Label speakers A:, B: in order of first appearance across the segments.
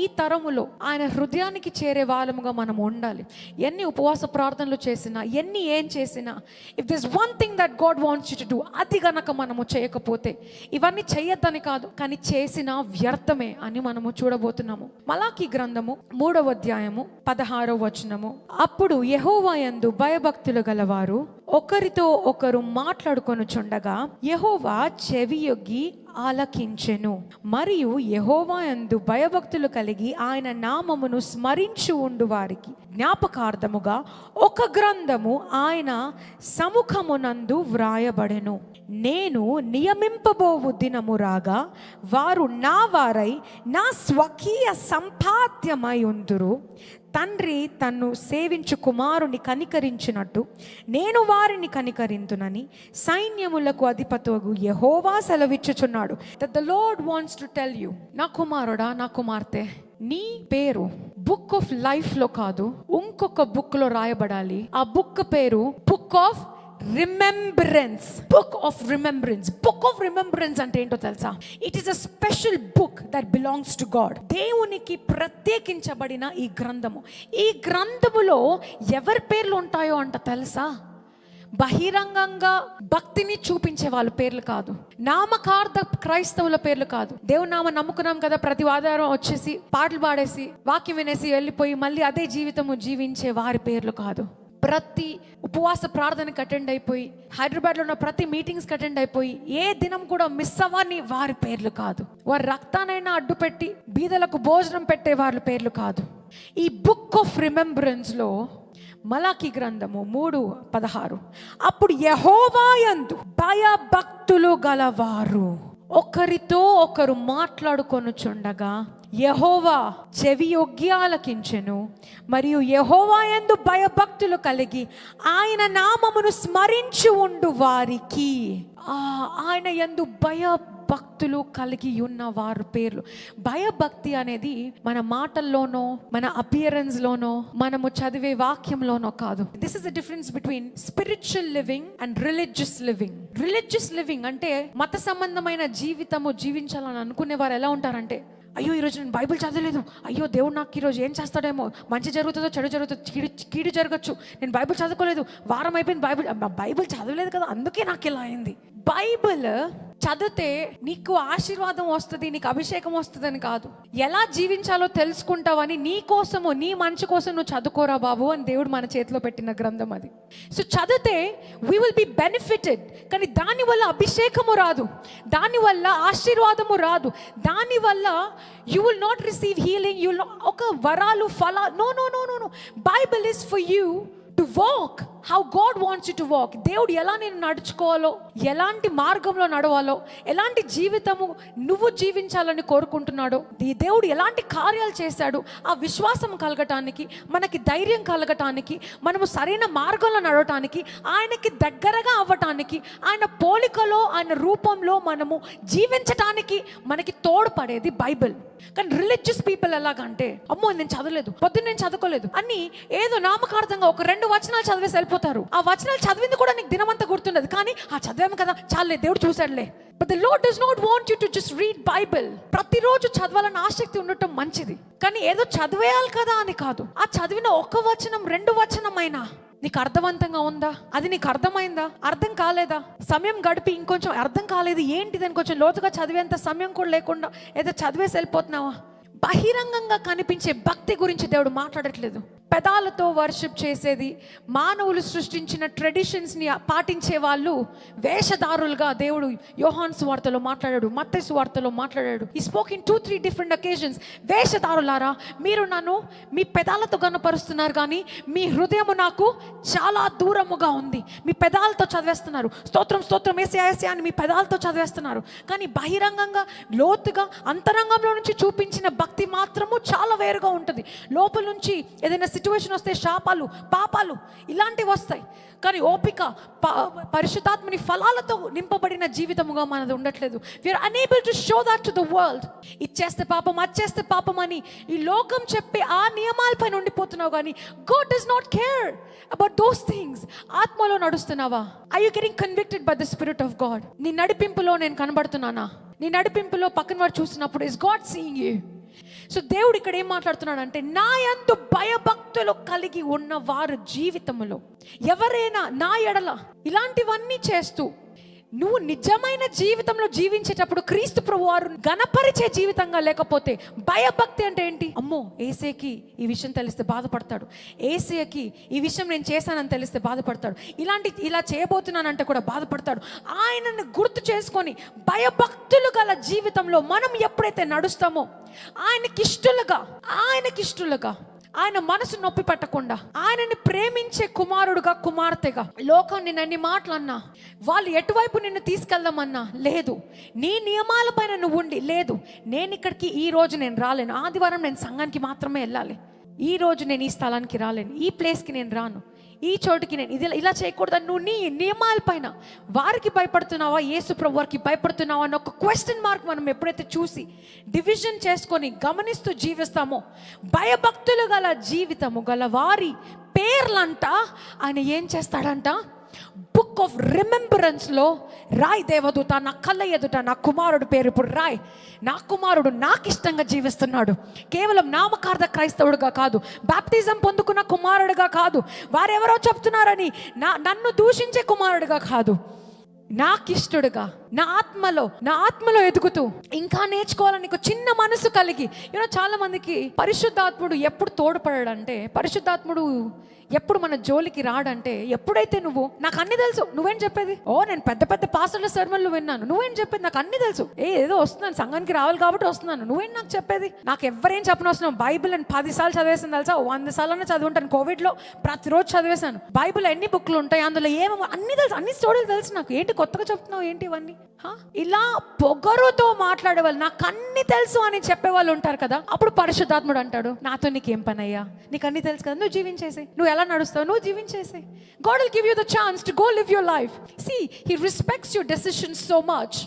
A: ఈ తరములో ఆయన హృదయానికి చేరే వాళ్ళముగా మనం ఉండాలి. ఎన్ని ఉపవాస ప్రార్థనలు చేసినా ఎన్ని ఏం చేసినా if this one thing that God wants you to do అది గనక మనము చేయకపోతే ఇవన్నీ చేయొద్దని కాదు కానీ చేసిన వ్యర్థమే అని మనము చూడబోతున్నాము. మలాకి గ్రంథము మూడవ అధ్యాయము పదహారవ వచనము. అప్పుడు యహోవా యందు భయభక్తులు గలవారు ఒకరితో ఒకరు మాట్లాడుకొనుచుండగా యహోవా చెవియొగ్గి ఆలకించెను. మరియు యహోవా యందు భయభక్తులు కలిగి ఆయన నామమును స్మరించు ఉండు వారికి. జ్ఞాపకార్థముగా ఒక గ్రంథము ఆయన సముఖమునందు వ్రాయబడెను. నేను నియమింపబోవు దినము రాగా వారు నా వారై నా స్వకీయ సంపాద్యమై ఉందురు. తండ్రి తన్ను సేవించు కుమారుని కనికరించినట్టు నేను వారిని కనికరింతునని సైన్యములకు అధిపతగు యహోవా సెలవిచ్చుచున్నాడు. That the Lord wants to tell you నా కుమారుడా నా కుమార్తె నీ పేరు బుక్ ఆఫ్ లైఫ్లో కాదు ఇంకొక బుక్లో రాయబడాలి. ఆ బుక్ పేరు book of remembrance book of remembrance book of remembrance అంటే ఏంటో తెలుసా? It is a special book that belongs to God దేవునికి ప్రత్యేకించబడిన ఈ గ్రంథము. ఈ గ్రంథములో ఎవరి పేర్లు ఉంటాయో అంట తెలుసా? బహిరంగంగా భక్తిని చూపించే వాళ్ళ పేర్లు కాదు. నామకార్థ క్రైస్తవుల పేర్లు కాదు. దేవుని నామ నమ్ముకున్నాం కదా ప్రతి ఆధారం వచ్చేసి పాటలు పాడేసి వాక్యం వినేసి వెళ్ళిపోయి మళ్ళీ అదే జీవితము జీవించే వారి పేర్లు కాదు. ప్రతి ఉపవాస ప్రార్థనకి అటెండ్ అయిపోయి హైదరాబాద్లో ఉన్న ప్రతి మీటింగ్స్కి అటెండ్ అయిపోయి ఏ దినం కూడా మిస్ అవ్వని వారి పేర్లు కాదు. వారి రక్తానైనా అడ్డు పెట్టి బీదలకు భోజనం పెట్టే వారి పేర్లు కాదు. ఈ బుక్ ఆఫ్ రిమెంబరెన్స్లో మలాకి గ్రంథము మూడు పదహారు. అప్పుడు యహోవాయందు భయభక్తులు గలవారు. ఒకరితో ఒకరు మాట్లాడుకొనుచుండగా యహోవా చెవియోగ్యాలకించెను మరియు యహోవా ఎందు భయభక్తులు కలిగి ఆయన నామమును స్మరించి ఉండు వారికి. ఆ, ఆయన భయ భక్తులు కలిగి ఉన్న వారి పేర్లు. భయభక్తి అనేది మన మాటల్లోనో మన అపియరెన్స్లోనో మనము చదివే వాక్యంలోనో కాదు. This is the difference between spiritual living and religious living religious living అంటే మత సంబంధమైన జీవితము జీవించాలని అనుకునే వారు ఎలా ఉంటారంటే అయ్యో ఈరోజు నేను బైబిల్ చదవలేదు. అయ్యో దేవుడు నాకు ఈరోజు ఏం చేస్తాడేమో? మంచి జరుగుతుందో చెడు జరుగుతుందో కీడు కీడు జరగచ్చు. నేను బైబిల్ చదువుకోలేదు. వారం అయిపోయింది బైబిల్ బైబిల్ చదవలేదు కదా అందుకే నాకు ఇలా అయింది. బైబిల్ చదివితే నీకు ఆశీర్వాదం వస్తుంది నీకు అభిషేకం వస్తుందని కాదు. ఎలా జీవించాలో తెలుసుకుంటావని నీ కోసము నీ మంచి కోసం నువ్వు చదువుకోరా బాబు అని దేవుడు మన చేతిలో పెట్టిన గ్రంథం అది. సో చదివితే వీ విల్ బి బెనిఫిటెడ్ కానీ దానివల్ల అభిషేకము రాదు దానివల్ల ఆశీర్వాదము రాదు దానివల్ల you will not receive healing you ఒక వరాలు ఫలా no no no no no Bible is for you to walk how God wants you to walk దేవుడు ఎలా నేను నడుచుకోవాలో ఎలాంటి మార్గంలో నడవాలో ఎలాంటి జీవితము నువ్వు జీవించాలని కోరుకుంటున్నాడో ఈ దేవుడు ఎలాంటి కార్యాలు చేశాడు ఆ విశ్వాసం కలగటానికి మనకి ధైర్యం కలగటానికి మనము సరైన మార్గంలో నడవటానికి ఆయనకి దగ్గరగా అవ్వటానికి ఆయన పోలికలో ఆయన రూపంలో మనము జీవించటానికి మనకి తోడ్పడేది బైబిల్. కానీ రిలీజియస్ పీపుల్ ఎలాగంటే అమ్మో నేను చదవలేదు పొద్దున్న నేను చదువుకోలేదు అని ఏదో నామకార్థంగా ఒక రెండు వచనాలు చదివేసి వెళ్ళిపోతారు ఆ వచనాలు చదివింది కూడా నీకు దినమంతా గుర్తుండదు. కానీ ఆ చదివాము కదా చాలే దేవుడు చూశాడులే. But the Lord does not want you to just read Bible ప్రతిరోజు చదవాలని ఆసక్తి ఉండటం మంచిది. కానీ ఏదో చదివేయాలి కదా అని కాదు. ఆ చదివిన ఒక వచనం రెండు వచనమైనా నీకు అర్థవంతంగా ఉందా? అది నీకు అర్థమైందా? అర్థం కాలేదా? సమయం గడిపి ఇంకొంచెం అర్థం కాలేదు. ఏంటిది అని కొంచెం లోతుగా చదివేంత సమయం కూడా లేకుండా ఏదో చదివేసి వెళ్ళిపోతున్నావా? బహిరంగంగా కనిపించే భక్తి గురించి దేవుడు మాట్లాడట్లేదు. పెదాలతో వర్షిప్ చేసేది మానవులు సృష్టించిన ట్రెడిషన్స్ని పాటించే వాళ్ళు వేషధారులుగా దేవుడు యోహాన్స్ వార్తలో మాట్లాడాడు మత్తైసు వార్తలో మాట్లాడాడు. He spoke in two three different occasions వేషధారులారా మీరు నన్ను మీ పెదాలతో కనపరుస్తున్నారు కానీ మీ హృదయము నాకు చాలా దూరముగా ఉంది. మీ పెదాలతో చదివేస్తున్నారు. స్తోత్రం స్తోత్రం వేసే వేసే అని మీ పెదాలతో చదివేస్తున్నారు. కానీ బహిరంగంగా లోతుగా అంతరంగంలో నుంచి చూపించిన భక్తి మాత్రము చాలా వేరుగా ఉంటుంది. లోపల నుంచి ఏదైనా సిచ్యువేషన్ వస్తే శాపాలు పాపాలు ఇలాంటివి వస్తాయి. కానీ ఓపిక ప- పరిశుద్ధాత్మని ఫలాలతో నింపబడిన జీవితముగా మనది ఉండట్లేదు. We are unable to show that to the world ఇచ్చేస్తే పాపం అచ్చేస్తే పాపం అని ఈ లోకం చెప్పే ఆ నియమాలపైన ఉండిపోతున్నావు కానీ God does not care about those things ఆత్మలో నడుస్తున్నావా? I you getting convicted by the spirit of God నీ నడిపింపులో నేను కనబడుతున్నానా? నీ నడిపింపులో పక్కన వాడు చూసినప్పుడు is God seeing you so దేవుడు ఇక్కడ ఏం మాట్లాడుతున్నాడంటే నా యందు భయభక్తులు కలిగి ఉన్న వారు జీవితంలో ఎవరైనా నా ఎడల ఇలాంటివన్నీ చేస్తూ నువ్వు నిజమైన జీవితంలో జీవించేటప్పుడు క్రీస్తు ప్రభు వారు గణపరిచే జీవితంగా లేకపోతే భయభక్తి అంటే ఏంటి? అమ్మో ఏసేకి ఈ విషయం తెలిస్తే బాధపడతాడు. ఏసేకి ఈ విషయం నేను చేశానని తెలిస్తే బాధపడతాడు. ఇలాంటి ఇలా చేయబోతున్నానంటే కూడా బాధపడతాడు. ఆయనను గుర్తు చేసుకొని భయభక్తులు గల జీవితంలో మనం ఎప్పుడైతే నడుస్తామో ఆయనకిష్టులుగా ఆయనకిష్టులుగా ఆయన మనసు నొప్పి పెట్టకుండా ఆయనని ప్రేమించే కుమారుడుగా కుమార్తెగా. లోకం నిన్ను అన్ని మాటలన్నా వాళ్ళు ఎటువైపు నిన్ను తీసుకెళ్దామన్నా లేదు. నీ నియమాల పైన నువ్వు ఉండి లేదు. నేను ఇక్కడికి ఈ రోజు నేను రాలేను. ఆదివారం నేను సంఘానికి మాత్రమే వెళ్ళాలి. ఈ రోజు నేను ఈ స్థలానికి రాలేను. ఈ ప్లేస్కి నేను రాను. ఈ చోటుకి నేను ఇది ఇలా చేయకూడదని నువ్వు నీ నియమాల పైన వారికి భయపడుతున్నావా? యేసు ప్రభు వారికి భయపడుతున్నావా? అని ఒక క్వశ్చన్ మార్క్ మనం ఎప్పుడైతే చూసి డివిజన్ చేసుకొని గమనిస్తూ జీవిస్తామో భయభక్తులు గల జీవితము గల వారి పేర్లంట ఆయన ఏం చేస్తాడంట? బుక్ ఆఫ్ రిమెంబరెన్స్లో రాయ్ దేవదూత నా కళ్ళ ఎదుట నా కుమారుడు పేరు ఇప్పుడు రాయ్. నా కుమారుడు నాకు ఇష్టంగా జీవిస్తున్నాడు. కేవలం నామకార్థ క్రైస్తవుడుగా కాదు బాప్టిజం పొందుకున్న కుమారుడుగా కాదు. వారెవరో చెప్తున్నారని నా నన్ను దూషించే కుమారుడుగా కాదు. నాకిష్టుడుగా నా ఆత్మలో నా ఆత్మలో ఎదుగుతూ ఇంకా నేర్చుకోవాలని ఒక చిన్న మనసు కలిగి యూనో చాలా మందికి పరిశుద్ధాత్ముడు ఎప్పుడు తోడ్పడాడంటే పరిశుద్ధాత్ముడు ఎప్పుడు మన జోలికి రాడంటే ఎప్పుడైతే నువ్వు నాకు అన్ని తెలుసు నువ్వేం చెప్పేది? ఓ నేను పెద్ద పెద్ద పాస్టర్ల సర్మన్లు విన్నాను నువ్వేం చెప్పేది? నాకు అన్ని తెలుసు. ఏ ఏదో వస్తున్నాను సంఘానికి రావాలి కాబట్టి వస్తున్నాను నువ్వేం నాకు చెప్పేది? నాకు ఎవరేం చెప్పనవసరం బైబిల్ అని పదిసార్లు చదివేసాను తెలుసా? ఓ వంద సార్లు చదువుంటాను కోవిడ్లో ప్రతిరోజు చదివేశాను. బైబిల్ ఎన్ని బుక్లు ఉంటాయి అందులో ఏమో అన్ని తెలుసు అన్ని స్టోరీలు తెలుసు నాకు. ఏంటి కొత్తగా చెప్తున్నావు ఏంటి ఇవన్నీ? ఇలా పొగరుతో మాట్లాడే వాళ్ళు నాకు అన్ని తెలుసు అని చెప్పే వాళ్ళు ఉంటారు కదా అప్పుడు పరిశుద్ధాత్ముడు అంటాడు నాతో నీకేం పని అయ్యా నీకు అన్ని తెలుసు కదా నువ్వు జీవించేసి నువ్వు ఎలా నడుస్తావు? నువ్వు జీవించేసి God will give you the chance to go live your life see he respects your decision so much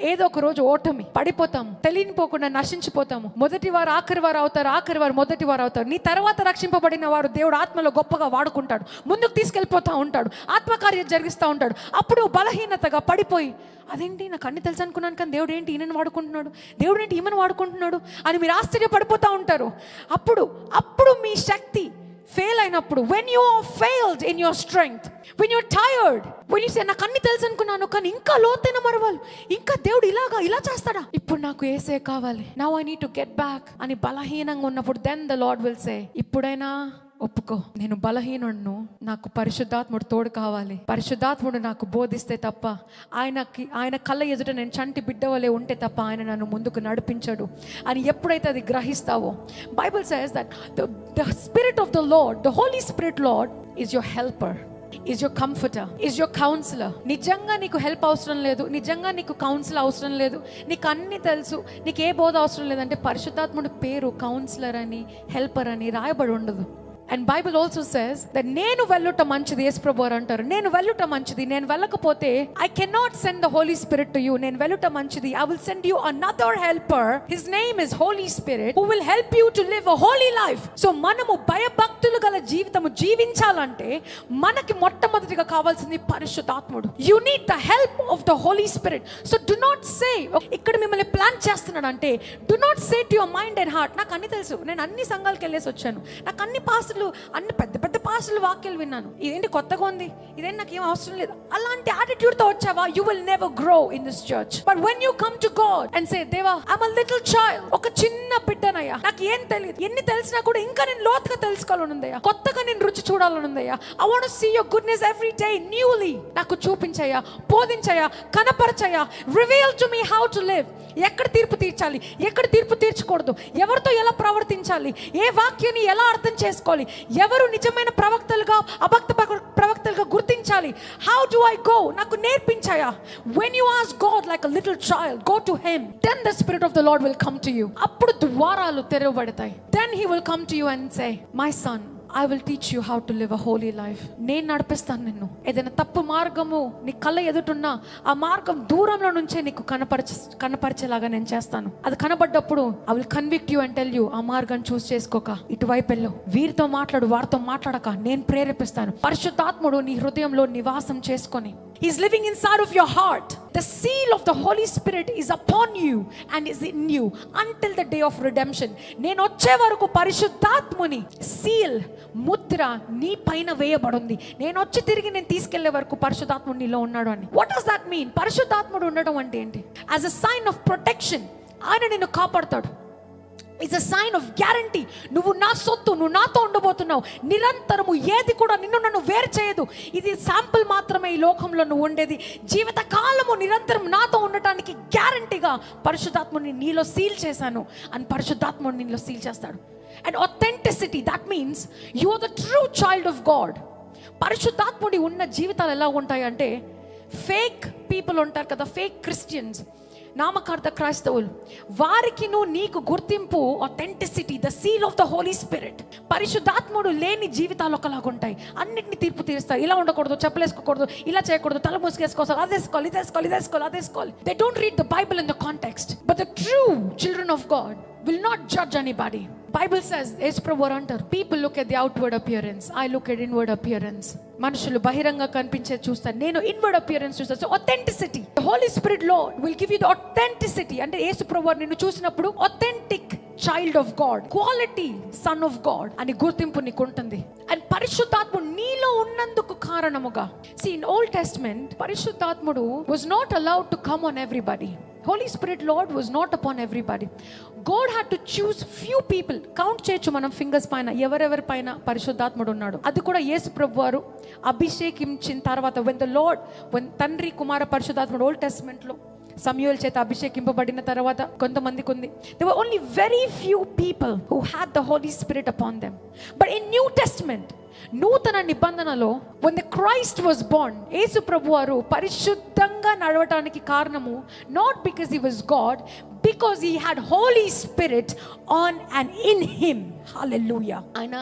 A: ఏదో ఒక రోజు ఓటమి పడిపోతాము తెలియనిపోకుండా నశించిపోతాము. మొదటి వారు ఆఖరి వారు అవుతారు ఆఖరి వారు మొదటి వారు అవుతారు. నీ తర్వాత రక్షింపబడిన వారు దేవుడు ఆత్మలో గొప్పగా వాడుకుంటాడు. ముందుకు తీసుకెళ్ళిపోతూ ఉంటాడు. ఆత్మకార్యం జరిగిస్తూ ఉంటాడు. అప్పుడు బలహీనతగా పడిపోయి అదేంటి? నాకు అన్ని తెలుసు అనుకున్నాను కానీ దేవుడు ఏంటి ఈయనను వాడుకుంటున్నాడు? దేవుడు ఏంటి ఈమెను వాడుకుంటున్నాడు? అని మీరు ఆశ్చర్యపడిపోతూ ఉంటారు. అప్పుడు అప్పుడు మీ శక్తి ఫెయిల్ అయినప్పుడు when you failed in your strength when you're tired when you say నాకు అన్ని తెలుసు అనుకున్నాను కానీ ఇంకా లోతైన మరవాళ్ళు ఇంకా దేవుడు ఇలాగా ఇలా చేస్తాడా? ఇప్పుడు నాకు ఏసే కావాలి. Now I need to get back అని బలహీనంగా ఉన్నప్పుడు then the Lord will say ఇప్పుడైనా ఒప్పుకో. నేను బలహీనుడును నాకు పరిశుద్ధాత్ముడు తోడు కావాలి. పరిశుద్ధాత్ముడు నాకు బోధిస్తే తప్ప ఆయనకి ఆయన కళ్ళ ఎదుట నేను చంటి బిడ్డవలే ఉంటే తప్ప ఆయన నన్ను ముందుకు నడిపించడు. అని ఎప్పుడైతే అది గ్రహిస్తావో Bible says that the spirit of the Lord the Holy Spirit Lord is your helper is your comforter is your counsellor నిజంగా నీకు హెల్ప్ అవసరం లేదు. నిజంగా నీకు కౌన్సిల్ అవసరం లేదు. నీకు అన్ని తెలుసు. నీకు ఏ బోధ అవసరం లేదంటే పరిశుద్ధాత్ముడి పేరు కౌన్సిలర్ అని హెల్పర్ అని రాయబడి ఉండదు. And Bible also says that నేను వెళ్ళుట మంచిది యేసు వారు అంటారు. నేను వెళ్ళుట మంచిది నేను వెళ్ళకపోతే I cannot send the Holy Spirit to you నేను వెళ్ళుట మంచిది. I will send you another helper his name is Holy Spirit who will help you to live a holy life so మనము భయభక్తులు గల జీవితము జీవించాలంటే మనకి మొట్టమొదటిగా కావాల్సింది పరిశుద్ధాత్ముడు. You need the help of the Holy Spirit so do not say ఇక్కడ మిమ్మల్ని ప్లాన్ చేస్తున్నాడు అంటే do not say to your mind and heart నాకు అన్ని తెలుసు. నేను అన్ని సంఘాలకు వెళ్ళేసి వచ్చాను. నాకు అన్ని పాసులు అన్ని పెద్ద పెద్ద పాసులు వాక్యాలు విన్నాను. ఇదేంటి కొత్తగా ఉంది? ఇదేంటి నాకు ఏం అవసరం లేదు? అలా అలాంటి attitude తో వచ్చావా? You will never grow in this church but when you come to God and say దేవా ఐమ్ అ లిటిల్ చైల్డ్ ఒక చిన్న బిడ్డనయ్యా. నాకు ఏం తెలియదు ఎన్ని తెలిసినా కూడా ఇంకా నేను లోతుగా తెలుసుకోవాలనుందయ్యా. కొత్తగా నేను రుచి చూడాలని ఉందయ్యా I want see your goodness every day newly నాకు చూపించయ్యా బోధించయ్యా కనపరచయ్యా. Reveal to me how to live ఎక్కడ తీర్పు తీర్చాలి? ఎక్కడ తీర్పు తీర్చకూడదు? ఎవరితో ఎలా ప్రవర్తించాలి? ఏ వాక్యాన్ని ఎలా అర్థం చేసుకోవాలి? ఎవరు నిజమైన ప్రవక్తలుగా అభక్త ప్రవక్తలుగా గుర్తించాలి? హౌ డు ఐ గో నాకు నేర్పించాయా? When you ask God like a little child go to him then the spirit of the Lord will come to you అప్పుడు ద్వారాలు తెరవబడతాయి. Then he will come to you and say my son I will teach you how to live a holy life నేను నడిపిస్తాను నిన్ను. ఏదైనా తప్పు మార్గము నీ కళ్ళ ఎదుటున్నా ఆ మార్గం దూరంలో నుంచే నీకు కనపరచ కనపరిచేలాగా నేను చేస్తాను. అది కనబడ్డప్పుడు I will convict you and tell you ఆ మార్గం చూస్ చేసుకోక. ఇటువైపు వెళ్ళు. వీరితో మాట్లాడు వారితో మాట్లాడక. నేను ప్రేరేపిస్తాను. పరిశుద్ధాత్ముడు నీ హృదయంలో నివాసం చేసుకొని He's living inside of your heart. The seal of the Holy Spirit is upon you and is in you until the day of redemption. నేను వచ్చే వరకు పరిశుద్ధాత్ముని సీల్ ముద్ర నీ పైన వేయబడింది. నేను వచ్చి తిరిగి నేను తీసుకెళ్ళే వరకు పరిశుద్ధాత్ముడు నీలో ఉన్నాడు అని. వాట్ డస్ దట్ మీన్ పరిశుద్ధాత్ముడు ఉండడం అంటే ఏంటి? As a sign of protection ఆయన నిన్ను కాపాడతాడు. It's a sign of guarantee నువ్వు నా సొత్తు నువ్వు నాతో ఉండబోతున్నావు. నిరంతరము ఏది కూడా నిన్ను నన్ను వేరు చేయదు. ఇది శాంపుల్ మాత్రమే ఈ లోకంలో నువ్వు ఉండేది. జీవిత కాలము నిరంతరం నాతో ఉండటానికి గ్యారంటీగా పరిశుద్ధాత్ముని నీలో సీల్ చేశాను. అని పరిశుద్ధాత్ముని నీలో సీల్ చేస్తాడు. And authenticity that means you are the true child of God పరిశుద్ధాత్ముడి ఉన్న జీవితాలు ఎలా ఉంటాయంటే ఫేక్ పీపుల్ ఉంటారు కదా ఫేక్ క్రిస్టియన్స్ నామకార్థ క్రైస్తవులు వారికి నువ్వు నీకు గుర్తింపు authenticity the seal of the Holy Spirit పరిశుద్ధాత్ముడు లేని జీవితాలు ఒకలాగా ఉంటాయి అన్నింటినీ తీర్పు తీరుస్తాయి. ఇలా ఉండకూడదు చెప్పలేసుకోకూడదు ఇలా చేయకూడదు తల మూసుకేసుకోవాలి అది వేసుకోవాలి ఇది వేసుకోవాలి ఇది వేసుకోవాలి అది వేసుకోవాలి they don't read the Bible in the context but the true children of God will not judge anybody Bible says యేసు అంటారు people look at the outward appearance I look at inward appearance మనుషులు బహిరంగ కనిపించేది చూస్తారు. నేను inward appearance చూస్తాను. So authenticity holy స్పిరిట్లో will give you the authenticity అంటే యేసు నిన్ను చూసినప్పుడు authentic child of God quality son of God అని గుర్తింపు నీకు ఉంటుంది అండ్ పరిశుద్ధాత్ముడు నీలో ఉన్నందుకు కారణముగా. సి ఇన్ ఓల్డ్ టెస్ట్మెంట్ పరిశుద్ధాత్ముడు was not allowed to come on everybody Holy Spirit Lord was not upon everybody God had to choose few people count చేయొచ్చు మనం ఫింగర్స్ పైన ఎవరెవరి పైన పరిశుద్ధాత్ముడు ఉన్నాడు. అది కూడా యేసు ప్రభు వారు అభిషేకించిన తర్వాత వెన్ ద లార్డ్ వెన్ తండ్రి కుమార పరిశుద్ధాత్ముడు ఓల్డ్ టెస్ట్మెంట్లో సమయోల్ చేత అభిషేకింపబడిన తర్వాత కొంతమందికి ఉంది they were only very few people who had the Holy Spirit upon them but in New Testament నూతన నిబంధనలో one the Christ was bound యేసు ప్రభు వారు పరిశుద్ధంగా నడవటానికి కారణము not because he was God because he had Holy Spirit on and in him hallelujah ఆయన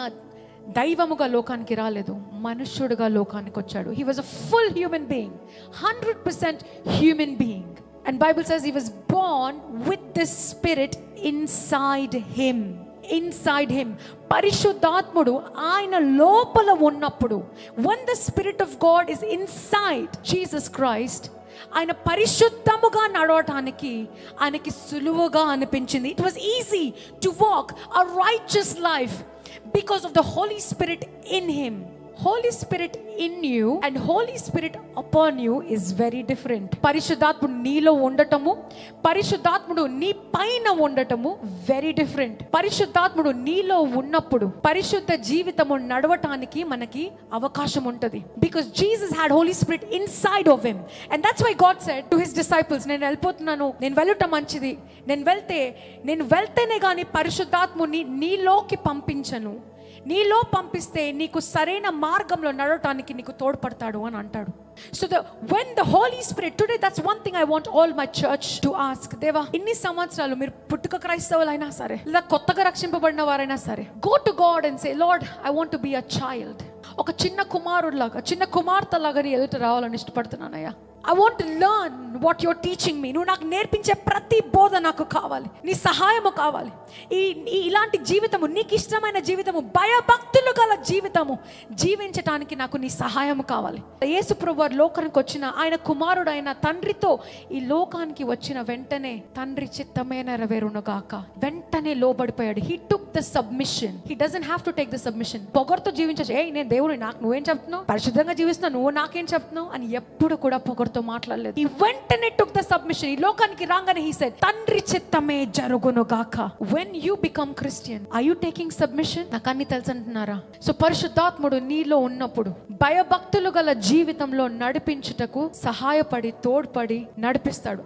A: దైవముగా లోకానికి రాలేదు మనుష్యుడుగా లోకానికి వచ్చాడు. He was a full human being hundred percent human being and Bible says he was born with the spirit inside him inside him పరిశుద్ధాత్ముడు ఆయన లోపల ఉన్నప్పుడు one the spirit of God is inside Jesus Christ ఆయన పరిశుద్ధముగా నడవటానికి ఆయనకి సులువుగా అనిపించింది. It was easy to walk a righteous life because of the Holy Spirit in him Holy Spirit in you and Holy Spirit upon you is very different పరిశుద్ధాత్ముడు నీలో ఉండటము పరిశుద్ధాత్ముడు నీ పైన ఉండటము వెరీ డిఫరెంట్ పరిశుద్ధాత్ముడు నీలో ఉన్నప్పుడు పరిశుద్ధ జీవితము నడవటానికి మనకి అవకాశం ఉంటుంది. Because Jesus had Holy Spirit inside of him and that's why God said to his disciples నేను వెళ్ళిపోతున్నాను నేను వెళ్ళటం మంచిది. నేను వెళ్తే నేను వెళ్తేనే కానీ పరిశుద్ధాత్ముని నీలోకి పంపించను. నీలో పంపిస్తే నీకు సరైన మార్గంలో నడవటానికి నీకు తోడ్పడతాడు అని అంటాడు. So the when the Holy Spirit today that's one thing I want all my church to ask దేవా ఇన్ని సంవత్సరాలు మీరు పుట్టుక క్రైస్తవులైనా సరే లేదా కొత్తగా రక్షింపబడిన వారైనా సరే go to God and say Lord I want be a child ఒక చిన్న కుమారుడిలాగా చిన్న కుమార్తె లాగా నీ ఎదుట రావాలని ఇష్టపడుతున్నానయ్యా. I want learn what your teaching me నువ్వు నాకు నేర్పించే ప్రతి బోధ నాకు కావాలి. నీ సహాయము కావాలి. ఈ ఇలాంటి జీవితము నీకు ఇష్టమైన జీవితము భయభక్తులు గల జీవితము జీవించటానికి నాకు నీ సహాయము కావాలి. యేసు ప్రభు లోకానికి వచ్చిన ఆయన కుమారుడైన తండ్రితో ఈ లోకానికి వచ్చిన వెంటనే తండ్రి చిత్తమే నెరవేరునుగాక. వెంటనే లోబడిపోయాడు. Hit the submission he doesn't have to take the submission పొగరుతో జీవించచ్చు ఏ నేను దేవుని నాకు నువ్వేం చెప్తున్నావు? పరిశుద్ధంగా జీవిస్తున్నావు నువ్వు నాకేం చెప్తున్నావు? అని ఎప్పుడు కూడా పొగరుతో మాట్లాడలేదు. ఈ వెంటనే టుక్ ద సబ్మిషన్ ఈ లోకానికి రాగానే హీ సెడ్ తండ్రి చిత్తమే జరుగును గాక. When you become Christian I you taking submission నాకు అన్ని తెలుసు అంటున్నారా? సో పరిశుద్ధాత్ముడు నీలో ఉన్నప్పుడు భయభక్తులు గల జీవితంలో నడిపించుటకు సహాయపడి తోడ్పడి నడిపిస్తాడు.